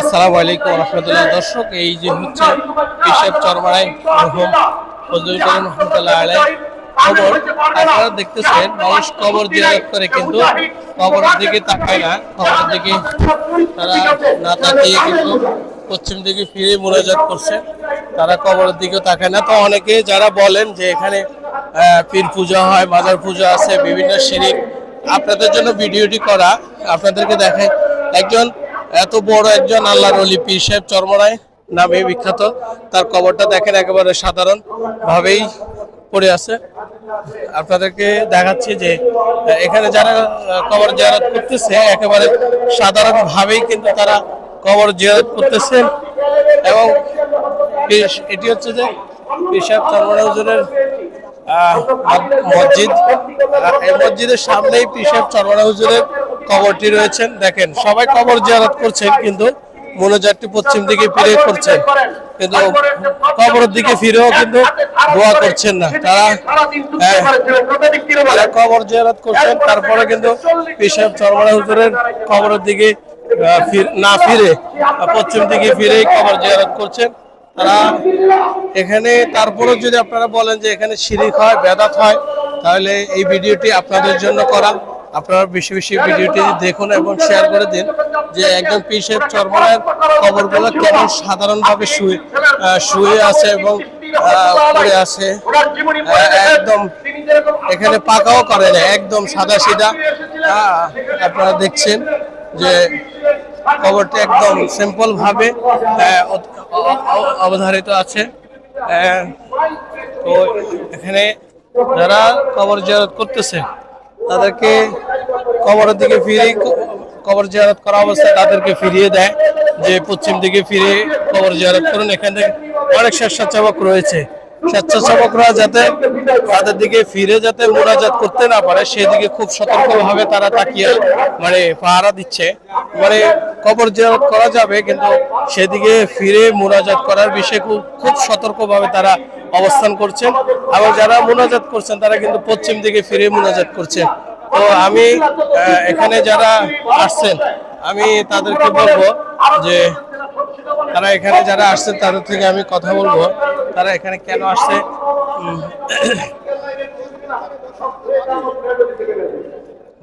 আসসালামু আলাইকুম রহমতুল্লাহ। দর্শক, এই যে হচ্ছে পিসাব চরমারাই মরহুম ফজলুল করিম রহমতুল্লাহ আলাই খবর, আপনারা দেখতেছেন, মানুষ কবর জিয়ারত করে কিন্তু কবরের দিকে তাকায় না। কবরের দিকে তারা না তাকিয়ে কিন্তু পশ্চিম দিকে ফিরে মোনাজাত করছে। তারা কবরের দিকে তাকায় না। তো অনেকে যারা বলেন যে এখানে পীর পূজা হয়, মাজার পূজা আছে, বিভিন্ন শিরিক। আপনাদের জন্য ভিডিওটি করা, আপনাদেরকে দেখায় একজন এত বড় একজন আল্লাহর অলি পীর সাহেব চরমরায় নামে বিখ্যাত। তার কবরটা দেখেন একেবারে সাধারণ ভাবেই পড়ে আছে। আপনাদেরকে দেখাচ্ছি যে, এখানে যারা কবর জিয়ারত করতেছে, একেবারে সাধারণ ভাবেই কিন্তু তারা কবর জিয়ারত করতেছে। এবং এটি হচ্ছে যে সাহেব চরমরায় মসজিদ। এই মসজিদের সামনেই পিসেব চরমানা হুজুরের কবরটি রয়েছেন। দেখেন সবাই কবর জিয়ারত করছেন কিন্তু মনোজারটি পশ্চিম দিকে ফিরে করছেন কিন্তু কবরের দিকে ফিরেও কিন্তু দোয়া করছেন না। তারা হ্যাঁ, তারা কবর জিয়ারত করছেন তারপরে কিন্তু পিসেব চরমানা হুজুরের কবরের দিকে না ফিরে পশ্চিম দিকে ফিরেই কবর জিয়ারত করছেন। তারা এখানে তারপরে যদি আপনারা বলেন যে এখানে শিরিক হয় বেদাত হয় তাহলে এই ভিডিওটি আপনাদের জন্য করা। আপনারা বেশি বেশি ভিডিওটি দেখুন এবং শেয়ার করে দিন যে একজন পিসের চরমনের কবরগুলো কেমন সাধারণভাবে শুয়ে শুয়ে আছে এবং পড়ে আছে। একদম এখানে পাকাও করে না একদম সাদা সিধা। আপনারা দেখছেন যে কবরটি একদম সিম্পল ভাবে আহ, অ- অ- অ- অবধারিত আছে। তো এখানে যারা কবর জিয়ারত করতেছে তাদেরকে কবরের দিকে ফিরে কবর জিয়ারত করা অবস্থায় তাদেরকে ফিরিয়ে দেয়, যে পশ্চিম দিকে ফিরে কবর জিয়ারত করুন। এখান থেকে অনেক স্বেচ্ছাসেবক রয়েছে। স্বেচ্ছাসেবকরা যাতে তাদের দিকে ফিরে যাতে মোনাজাত করতে না পারে, সেদিকে খুব সতর্কভাবে তারা তাকিয়ে মানে পাহারা দিচ্ছে। মানে কবর জিয়ারত করা যাবে, কিন্তু সেদিকে ফিরে মোনাজাত করার বিষয়ে খুব খুব সতর্কভাবে তারা অবস্থান করছেন। এবং যারা মোনাজাত করছেন, তারা কিন্তু পশ্চিম দিকে ফিরে মোনাজাত করছেন। তো আমি এখানে যারা আসছেন, আমি তাদেরকে বলব যে তারা এখানে যারা আসছে তাদের থেকে আমি কথা বলব। তারা এখানে কেন আসছে?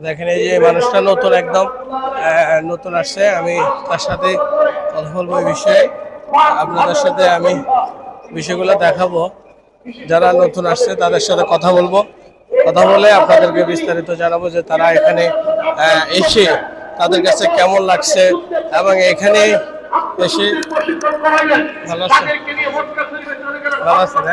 দেখেন, এই যে মানুষটা নতুন একদম নতুন আসছে। আমি তার সাথে কথা বলব এই বিষয়ে। আপনাদের সাথে আমি বিষয়গুলো দেখাবো। যারা নতুন আসছে, তাদের সাথে কথা বলব। কথা বলে আপনাদেরকে বিস্তারিত জানাব যে তারা এখানে এসে তাদের কাছে কেমন লাগছে এবং এখানে এসে ভালো আছে ভালো আছেন হ্যাঁ?